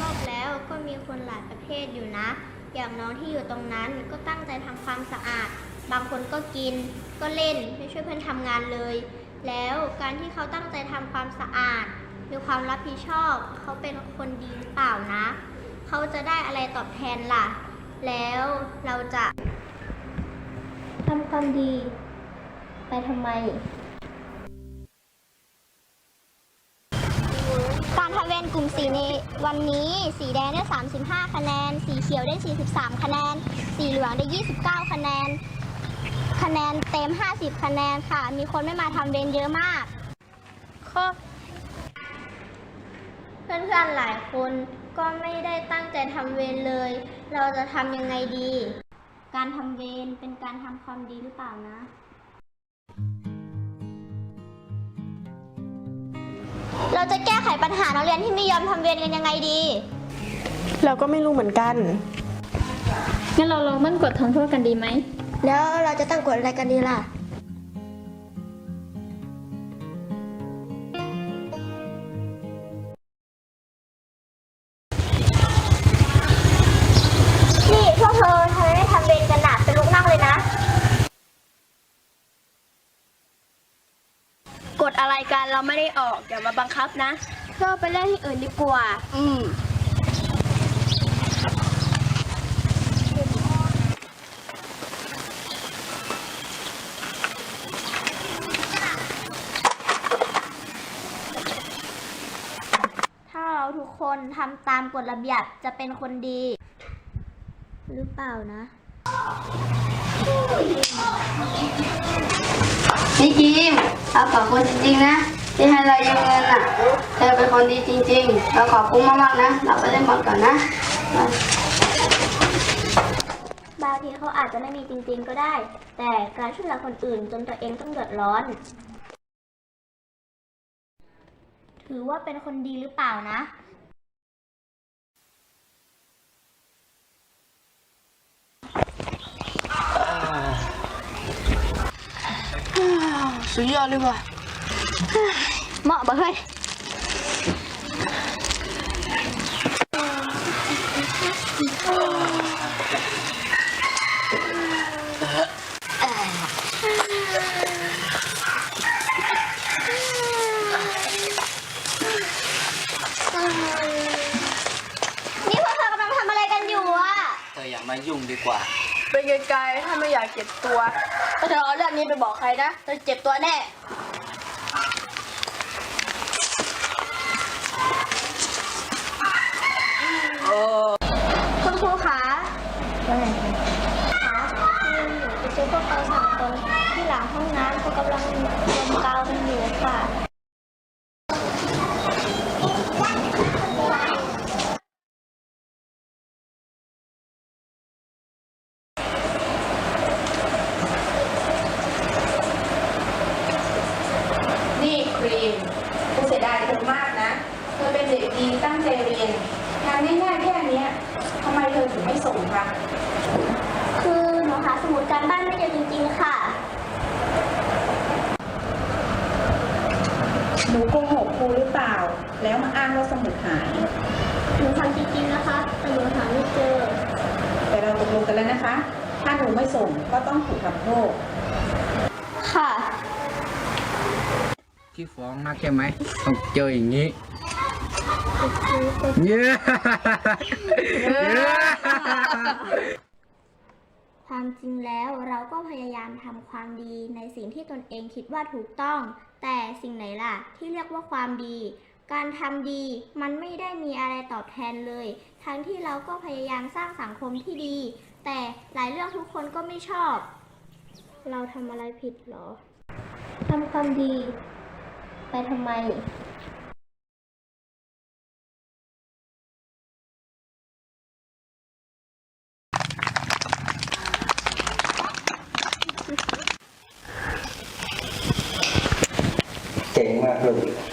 รอบแล้วก็มีคนหลายประเภทอยู่นะ อย่างน้องที่อยู่ตรงนั้นก็ตั้งใจทำความสะอาด บางคนก็กิน ก็เล่นไม่ช่วยเพื่อนทำงานเลย แล้วการที่เขาตั้งใจทำความสะอาดมีความรับผิดชอบ เขาเป็นคนดีหรือเปล่านะ เขาจะได้อะไรตอบแทนล่ะ แล้วเราจะทำความดี ไปทำไม การทำเวรกลุ่มสีในวันนี้ สีแดงได้ 35 คะแนน สีเขียวได้ 43 คะแนน สีเหลืองได้ 29 คะแนน คะแนนเต็ม 50 คะแนนค่ะ มีคนไม่มาทำเวรเยอะมากข้อเพื่อนๆ หลายคนก็ไม่ได้ตั้งใจทำเวรเลย เราจะทำยังไงดี การทำเวรเป็นการทำความดีหรือเปล่านะ เราจะแก้ไขปัญหานักเรียนที่ไม่ยอมทำเวรกันยังไงดี เราก็ไม่รู้เหมือนกัน งั้นเราลองมั่นกฎทำโทษกันดีไหม แล้วเราจะตั้งกฎอะไรกันดีล่ะ กฎอะไรกันเราไม่ได้ออกอย่ามาบังคับนะก็ไปเล่นที่อื่นดีกว่า อืมถ้าเราทุกคนทำตามกฎระเบียบจะเป็นคนดี หรือเปล่านะ นี่จิมเราขอบคุณจริงๆนะ ที่ให้เรายืมเงินอะ เธอเป็นคนดีจริง ๆ เราขอบคุณมากๆนะ เราไปเล่นบอลก่อนนะ บางทีเขาอาจจะไม่มีจริงๆก็ได้ แต่การช่วยเหลือคนอื่นจนตัวเองต้องเดือดร้อน ถือว่าเป็นคนดีหรือเปล่านะ สุดยอดเลยว่ะเหมาะบ่เฮ้ยนี่พวกเธอกำลังทำอะไรกันอยู่อะเธออย่ามายุ่งดีกว่า ไปไกลๆถ้าไม่อยากเจ็บตัวถ้าเธอเอาเรื่องนี้ไปบอกใครนะเธอเจ็บตัวแน่คุณครูคะว่าไงคะคือหนูไปเจอพวกเขาสามคนที่หลังห้องน้ำเขากำลังดมกาวกันอยู่ค่ะ สียดายเธอมากนะ เธอเป็นเด็กดีตั้งใจเรียนงานง่ายๆแค่เนี้ยทำไมเธอถึงไม่ส่งคะ คือหนูหาสมุดการบ้านไม่เจอจริงๆ ค่ะ หนูโกหกครูหรือเปล่า แล้วมาอ้างว่าสมุดหาย หนูทำจริงๆ นะคะ แต่หนูหาไม่เจอ แต่เราตกลงกันแล้วนะคะ ถ้าหนูไม่ส่งก็ต้องถูกทำโทษ ค่ะ ที่ฟ้องนักใช่ไหมต้องเจออย่างนี้เย้ความจริงแล้วเราก็พยายามทำความดีในสิ่งที่ตนเองคิดว่าถูกต้อง แต่สิ่งไหนล่ะที่เรียกว่าความดี การทำดีมันไม่ได้มีอะไรตอบแทนเลย ทั้งที่เราก็พยายามสร้างสังคมที่ดี แต่หลายเรื่องทุกคนก็ไม่ชอบ เราทำอะไรผิดเหรอทำความดี ไปทำไมเจ๋งมากลูก